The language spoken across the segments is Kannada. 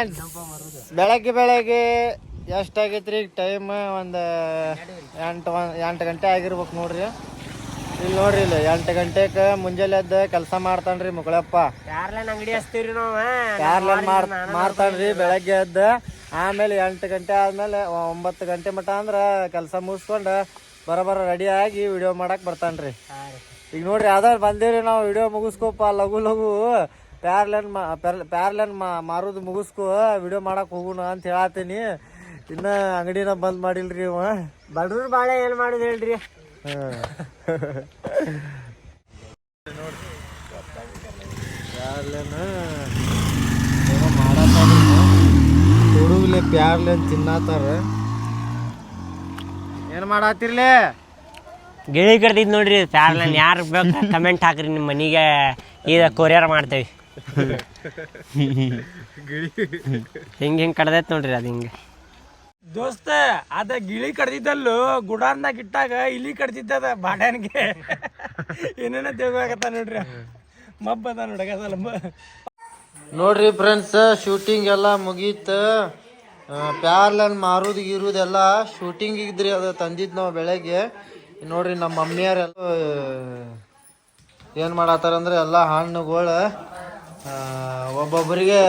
ಫ್ರೆಂಡ್ಸ್ ಬೆಳಗ್ಗೆ ಬೆಳಗ್ಗೆ ಎಷ್ಟಾಗೈತ್ರಿ ಈಗ ಟೈಮ್ ಒಂದು ಎಂಟು ಒಂದು ಎಂಟು ಗಂಟೆ ಆಗಿರ್ಬೇಕು ನೋಡ್ರಿ. ಇಲ್ಲಿ ನೋಡ್ರಿ ಇಲ್ಲಿ ಎಂಟು ಗಂಟೆಗೆ ಮುಂಜಾನೆ ಎದ್ದು ಕೆಲಸ ಮಾಡ್ತಾನ್ರಿ ಮುಗಳಪ್ಪ. ಯಾರ್ಲೇನ್ ಮಾರ್ತಾನ್ರಿ ಬೆಳಗ್ಗೆ ಎದ್ದು. ಆಮೇಲೆ ಎಂಟು ಗಂಟೆ ಆದ್ಮೇಲೆ ಒಂಬತ್ತು ಗಂಟೆ ಮಟ್ಟ ಅಂದ್ರೆ ಕೆಲಸ ಮುಗಿಸ್ಕೊಂಡು ಬರೋಬರ ರೆಡಿ ಆಗಿ ವಿಡಿಯೋ ಮಾಡಕ್ ಬರ್ತಾನ್ರಿ. ಈಗ ನೋಡ್ರಿ ಯಾವ್ದಾರು ಬಂದೇವ್ರಿ ನಾವು ವಿಡಿಯೋ ಮುಗಿಸ್ಕೋಪ ಲಘು ಲಘು ಪ್ಯಾರ್ಲೆನ್ ಮಾ ಪ್ಯಾರ್ಲೆನ್ ಮಾ ಮಾರೋದು ಮುಗಿಸ್ಕೊ ವಿಡಿಯೋ ಮಾಡಕ್ ಹೋಗುಣ ಅಂತ ಹೇಳತ್ತೀನಿ ಇನ್ನ ಅಂಗಡಿನ ಬಂದ್ ಮಾಡಿಲ್ರಿ ಇವ. ಬಡ್ರು ಬಾಳೆ ಏನ್ ಮಾಡುದು ಹೇಳ್ರಿ? ಪ್ಯಾರ್ಲೆನ್ ಏನೋ ಮಾಡತ್ತಾರ ಹುಡುಗ್ಲೆ ಪ್ಯಾರ್ಲೆನ್ ತಿನ್ನತ್ತಾರ ಏನ್ ಮಾಡತ್ತಿರ್ಲಿ ಗಿಳಿ ಕಡ್ದಿದ್ ನೋಡ್ರಿ ಪ್ಯಾರ್ಲೆನ್ ಯಾರು ಬೇಕು ಕಮೆಂಟ್ ಹಾಕ್ರಿ ನಿಮ್ಮ ಮನೆಗೆ. ಈಗ ಕೊರಿಯರ್ ಮಾಡ್ತೇವಿ. ಹಿಂಗ್ ಹಿಂಗ್ ಕಡ್ದೈತ್ ನೋಡ್ರಿ ಅದು ಹಿಂಗೆ. ದೋಸ್ತ ಅದ ಗಿಳಿ ಕಡ್ದಿದ್ದಲ್ಲು ಗುಡಾನ್ದಾಗ ಇಟ್ಟಾಗ ಇಲಿ ಕಡ್ದಿದ್ದದ ಬಾಡ್ಯಾನ್ಗೆ. ಏನೇನ ತಿಳ್ಕೊಳಕತ್ತ ನೋಡ್ರಿ. ಮಬ್ಬದ ನೋಡಕ ನೋಡ್ರಿ ಫ್ರೆಂಡ್ಸ್ ಶೂಟಿಂಗ್ ಎಲ್ಲ ಮುಗೀತು. ಪ್ಯಾರ್ಲನ್ ಮಾರುದು ಗೀರುದೆಲ್ಲ ಶೂಟಿಂಗ್ ಇದ್ರಿ ಅದು ತಂದಿದ್ ನಾವು ಬೆಳಗ್ಗೆ. ನೋಡ್ರಿ ನಮ್ಮ ಮಮ್ಮಿಯರೆಲ್ಲ ಏನು ಮಾಡತ್ತಾರ ಅಂದ್ರೆ ಎಲ್ಲ ಹಣ್ಣುಗಳು ಒಬ್ಬೊಬ್ಬರಿಗೆ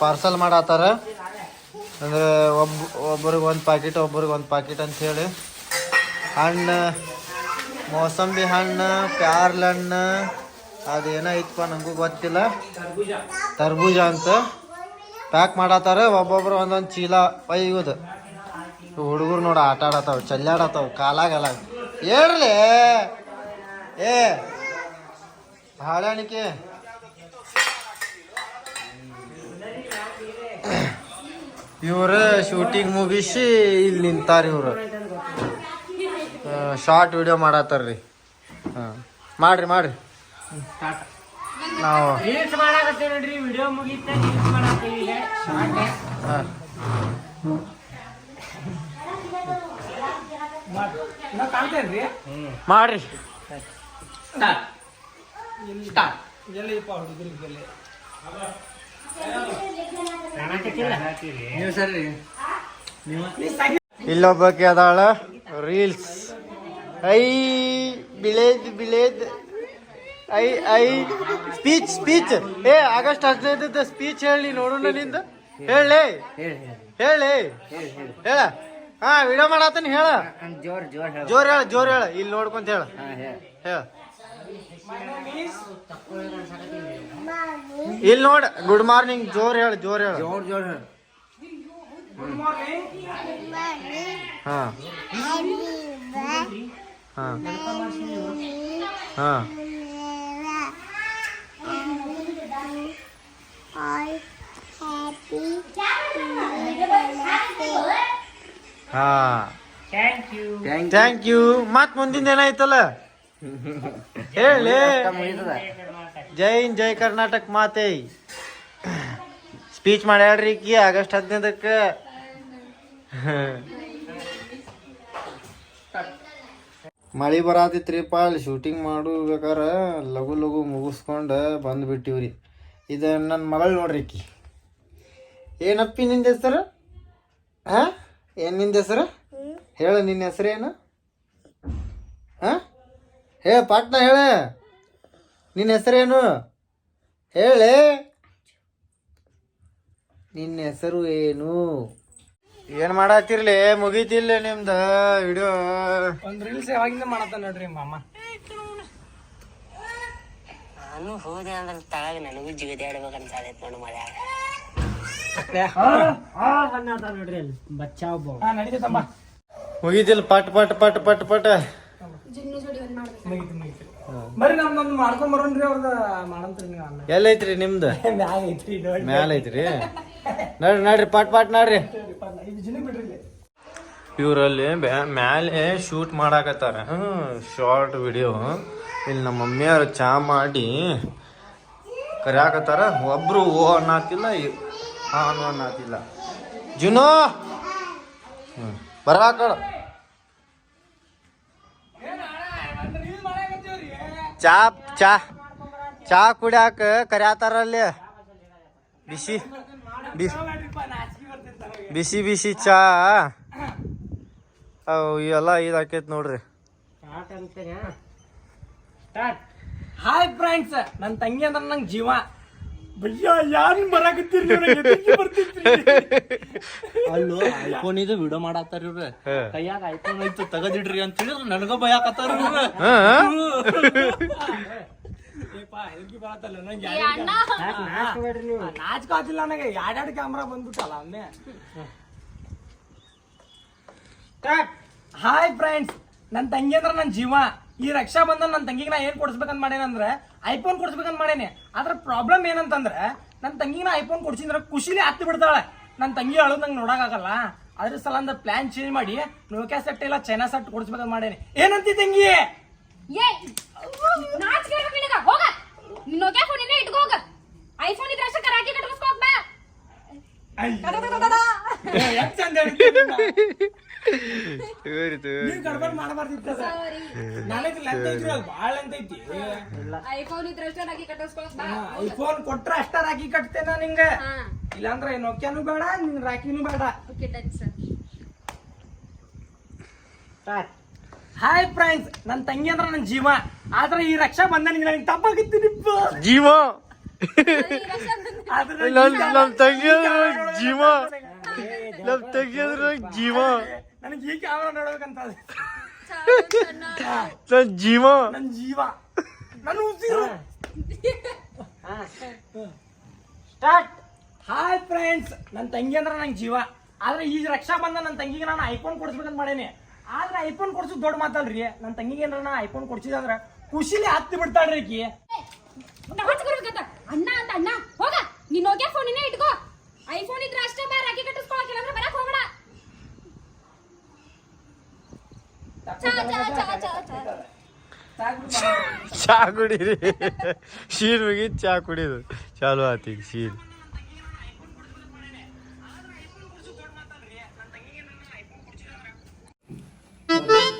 ಪಾರ್ಸಲ್ ಮಾಡತ್ತಾರ ಅಂದರೆ ಒಬ್ಬ ಒಬ್ಬರಿಗೆ ಒಂದು ಪ್ಯಾಕೆಟ್ ಒಬ್ಬರಿಗೆ ಒಂದು ಪ್ಯಾಕೆಟ್ ಅಂತ ಹೇಳಿ. ಹಣ್ಣು, ಮೋಸಂಬಿ ಹಣ್ಣು, ಪ್ಯಾರ್ಲ ಹಣ್ಣು ಅದೇನೋ ಏನೈತಪ್ಪ ನನಗೂ ಗೊತ್ತಿಲ್ಲ. ತರ್ಬೂಜ ಅಂತ ಪ್ಯಾಕ್ ಮಾಡತ್ತಾರ ಒಬ್ಬೊಬ್ಬರು ಒಂದೊಂದು ಚೀಲ. ಒಯ್ಯುವುದು ಹುಡುಗರು ನೋಡ ಆಟ ಆಡತ್ತಾವ ಚಲ್ಲಾಡತ್ತಾವ ಕಾಲಾಗಲ್ಲ. ಹೇಳ್ರಿ ಏ! ಹಾಳಾಣಿಕೆ! ಇವ್ರು ಶೂಟಿಂಗ್ ಮುಗಿಸಿ ಇಲ್ಲಿ ನಿಂತಾರ ಇವರು. ಶಾರ್ಟ್ ವಿಡಿಯೋ ಮಾಡತ್ತಾರ್ರಿ. ಹಾಂ. ಮಾಡ್ರಿ ಮಾಡ್ರಿ. ನಾವು ಹಾಂ. ಮಾಡ್ರಿ. ಹುಡುಗರಿಗೆ ಇಲ್ಲೊಬ್ಬಕ್ಕೆ ಅದಾಳ ರೀಲ್ಸ್. ಐ ಬಿಳೇದ್ ಬಿಳೇದ್. ಐ ಐ. Speech speech. ಏ ಆಗಸ್ಟ್ ಹದಿನೈದದ ಸ್ಪೀಚ್ ಹೇಳಿ ನೋಡೋಣ ನಿಂದ. ಹೇಳಿ ಹೇಳಿ ಹೇಳ. ಹಾ ವಿಡಿಯೋ ಮಾಡಾತನ ಹೇಳ. ಜೋರ್ ಜೋರ್ ಹೇಳ. ಜೋರ್ ಹೇಳ ಜೋರ್ ಹೇಳ. ಇಲ್ಲಿ ನೋಡ್ಕೊಂತ ಹೇಳ. ಹೇಳ. ಇಲ್ಲಿ ನೋಡ್ ಗುಡ್ ಮಾರ್ನಿಂಗ್ ಜೋರ್ ಹೇಳ ಜೋರ್ ಹೇಳ. ಜೋರ್ ಜೋರ್ ಹೇಳ. ಹಾ. ಹಾ. ಹಾ. ಹಾ. ಥ್ಯಾಂಕ್ ಯು ಥ್ಯಾಂಕ್ ಯು ಮತ್ ಮುಂದಿನ ಏನಾಯ್ತಲ್ಲ? ಹೇಳಿ. ಜೈ ಹಿಂದ್ ಜೈ ಕರ್ನಾಟಕ ಮಾತೆ. ಸ್ಪೀಚ್ ಮಾಡ್ಯಾಡ್ರಿ ಈಕಿ ಆಗಸ್ಟ್ ಹದಿನೈದಕ್ಕೆ. ಮಳಿ ಬರಾತಿತ್ರಿಪ್ಪ ಅಲ್ಲಿ ಶೂಟಿಂಗ್ ಮಾಡ್ಬೇಕಾರ ಲಘು ಲಘು ಮುಗಿಸ್ಕೊಂಡು ಬಂದುಬಿಟ್ಟಿವ್ರಿ. ಇದು ನನ್ನ ಮಗಳು ನೋಡ್ರಿ ಈಕಿ. ಏನಪ್ಪಿ ನಿಂದ ಹೆಸರು? ಹಾಂ? ಏನ್ನಿಂದ ಹೆಸರು? ಹೇಳು ನಿನ್ನ ಹೆಸರೇನು? ಹಾ? ಹೇಳ ಪಾಟ್ನ ಹೇಳ. ನಿನ್ನ ಹೆಸರೇನು? ಹೇಳಿ. ನಿನ್ನ ಹೆಸರು ಏನು? ಏನ್ ಮಾಡತ್ತಿರ್ಲಿ ಮುಗೀತಿಲ್ಲ ನಿಮ್ದ ವಿಡಿಯೋ. ಒಂದ್ ರೀಲ್ಸ್ ಯಾವಾಗಿಂದ ಮಾಡತ್ತ ನೋಡ್ರಿ ಮಾಮ. ನಾನು ಹೋದೆ ಅಂದ್ರೆ ತಳಗ ನನಗೂ ಜಿಗದಿ ಆಡ್ಬೇಕಂತ ಸಾಧೈತ್ ನೋಡು ಮಳೆ. ನೋಡ್ರಿ ಅಲ್ಲಿ. ಬಚ್ಚಾವ್ ಹಾ ಮುಗೀತಿಲ್ಲ ಪಟ್ ಪಟ್ ಪಟ್ ಪಟ್ ಪಟ್. ಮಾಡ್ಕೊಂಡ್ ಬರೋಣ್ರಿ ಅವ್ರದ ಮಾಡಂತ್ರಿ ನೀವು ಎಲ್ಲೈತ್ರಿ ನಿಮ್ದು? ಮ್ಯಾಲೈತ್ರಿ ನೋಡಿ ಮ್ಯಾಲ ಐತ್ರಿ ನಡ್ರಿ ನಡ್ರಿ ಪಟ್ ಪಟ್ ನಡ್ರಿ. ಇದು ಜಿನಿಗ್ ಬಿಡ್ರಿ ಇಲ್ಲಿ. ಇವರಲ್ಲಿ ಮ್ಯಾಲೆ ಶೂಟ್ ಮಾಡಾಕತ್ತಾರ. ಶಾರ್ಟ್ ವಿಡಿಯೋ ಇಲ್ಲಿ ನಮ್ಮ ಮಮ್ಮಿಯವ್ರು ಚಾ ಮಾಡಿ ಕರ್ಯಾಕತ್ತಾರ. ಒಬ್ರು ಓ ಅನ್ನತ್ತಿಲ್ಲ ಹಾನು ಅನ್ನತ್ತಿಲ್ಲ. ಜುನೋ! ಹ್ಮ್ ಬರಾಕಡ ಚಾ ಚಾ ಚಾ ಕುಡ್ಯಾಕ ಕರ್ಯಾತಾರ ಅಲ್ಲಿ ಬಿಸಿ. ಬಿಸಿ ಬಿಸಿ ಚಾ. ಅವು ಇವೆಲ್ಲ ಇದಾಕೈತಿ ನೋಡ್ರಿ. ಹಾಯ್ ಫ್ರೆಂಡ್ಸ್ ನನ್ನ ತಂಗಿ ಅಂದ್ರೆ ನಂಗೆ ಜೀವ. ಬಯ್ಯ ಯಾರು ಬರಾಕತ್ತೀರಿ ಬರ್ತಿದ್ರಿ? ಅಲ್ಲೋ ಐಫೋನ್ ಇದು ವಿಡಿಯೋ ಮಾಡತ್ತಾರ ಇವ್ರ. ಕೈಯಾಗ ಐಫೋನ್ ಐತು ತಗದಿಡ್ರಿ ಅಂತ ಹೇಳಿದ್ರ ನನಗ ಇವ್ರ. ಬರತ್ತಲ್ಲ ನಂಗೆ ನಾಚ್ಕಾತಿಲ್ಲ ನನಗೆ. ಎರಡೆರಡು ಕ್ಯಾಮ್ರಾ ಬಂದ್ಬಿಟ್ಟಲ್ಲ ಒಮ್ಮೆ. ಹಾಯ್ ಫ್ರೆಂಡ್ಸ್ ನನ್ನ ತಂಗಿ ಅಂದ್ರೆ ನನ್ ಜೀವ. ಈ ರಕ್ಷಾ ಬಂಧನ್ ನನ್ನ ತಂಗಿಗೆ ನಾ ಏನ್ ಕೊಡ್ಸ್ಬೇಕಂತ ಮಾಡೇನಂದ್ರೆ ಐಫೋನ್ ಕೊಡ್ಸ್ಬೇಕಂತ ಮಾಡೇನಿ. ಅದ್ರ ಪ್ರಾಬ್ಲಮ್ ಏನಂತಂದ್ರೆ ನನ್ನ ತಂಗಿಗೆ ನಾ ಐಫೋನ್ ಕೊಡ್ಸಿದ್ರೆ ಖುಷಿಲಿ ಹತ್ತಿ ಬಿಡ್ತಾಳೆ. ನನ್ನ ತಂಗಿ ಅಳು ನಂಗೆ ನೋಡಕ್ಕಾಗಲ್ಲ. ಅದ್ರ ಸಲ ಅಂದ್ರೆ ಪ್ಲಾನ್ ಚೇಂಜ್ ಮಾಡಿ ನೋಕ್ಯಾ ಸೆಟ್ ಇಲ್ಲ ಚೈನಾ ಸೆಟ್ ಕೊಡಿಸ್ಬೇಕಂತ ಮಾಡೇನಿ. ಏನಂತಿ ತಂಗಿ? ಏ ನಾಚಿಕೆ ಆಗ್ಬೇಕು ನಿನಗ? ಹೋಗ. ನೋಕ್ಯಾ ಫೋನ್ ಇನ್ನೇ ಇಟ್ಕೋ ಹೋಗ. ಐಫೋನ್ ಇದ್ರೆ ಅಷ್ಟೇ ಕರಾಕಿ ಕಟ್ಕೊಸ್ಕೋ ಹೋಗ್ ಬಾ. ಎಷ್ಟ್ ಚಂದ ಹೇಳ್ತೀರಿ ನೀವು ಗಡ್ಬಡ್ ಮಾಡಬಾರ್ದಿತ್ತ ನನಗೆ ಲೆಂತ್ ಐತ್ರಿ ಅದು ಭಾಳ ಲೆಂತ್ ಐತಿ. ಐಫೋನ್ ಇದ್ರೆ ಅಷ್ಟೇ ಕೊಟ್ರ ಅಷ್ಟ ರಾಗಿ ಕಟ್ತೇನ ನಿಂಗೆ. ಹಾ. ಇಲ್ಲಾಂದ್ರೆ ನೋಕ್ಯಾನು ಬೇಡ ನಿನ್ ರಾಕಿನೂ ಬೇಡ. Okay done sir hi friends ನನ್ನ ತಂಗಿ ಅಂದ್ರೆ ನನ್ನ ಜೀವ. ಆದ್ರೆ ಈ ರಕ್ಷಾ ಬಂಧನ ನನಗೆ ತಪ್ಪಾಗಿತ್ತೀನಿಪ್ಪ ಜೀವ. ಆದ್ರೆ ನನ್ ನಮ್ ತಂಗಿ ಅಂದ್ರೆ ಜೀವ. ನಮ್ ತಂಗಿ ಅಂದ್ರೆ ಜೀವ. ನನಗೆ ಈ ಕ್ಯಾಮ್ರಾ ನೋಡ್ಬೇಕಂತ ಜೀವ. ನನ್ ಜೀವ. ನನ್ನ ಉಸಿರು. ಹಾಯ್ ಫ್ರೆಂಡ್ಸ್ ನನ್ನ ತಂಗಿ ಅಂದ್ರೆ ನಂಗೆ ಜೀವ. ಆದ್ರೆ ಈ ರಕ್ಷಾ ಬಂದ ನನ್ನ ತಂಗಿಗೆ ನಾನು ಐಫೋನ್ ಕೊಡಿಸ್ಬೇಕಂತ ಮಾಡೇನಿ. ಆದ್ರೆ ಐಫೋನ್ ಕೊಡ್ಸೋದು ದೊಡ್ಡ ಮಾತಲ್ರಿ. ನನ್ನ ತಂಗಿಗೆ ಏನಾರ ನಾ ಐಫೋನ್ ಕೊಡ್ಸಿದ್ರೆ ಖುಷಿಲಿ ಹತ್ತಿ ಬಿಡ್ತಾಳ್ರಿ ಆಕಿ ಅಣ್ಣ ಅಂತ ಅಣ್ಣ ಹೋಗ. ನೀನು ಹೋಗ್ಯಾ ಫೋನಿನೇ ಇಟ್ಕೋ. ಐಫೋನ್ ಇದ್ರೆ ಅಷ್ಟೇ ಬಾ ರಾಗಿ ಕಟ್ಟಿಸ್ಕೊಳಕ್ ಇಲ್ಲಾಂದ್ರೆ ಬರಕ್ ಹೋಗ್ಬೇಡ. ಚಾ ಚಾ ಚಾ ಚಾ ಚಾ ಚಾ ಕುಡೀರಿ. ಶೀರ್ ಮುಗಿ ಚಾ ಕುಡಿದು. ಚಾಲು ಆತೀಗ ಶೀರ್. Thank you.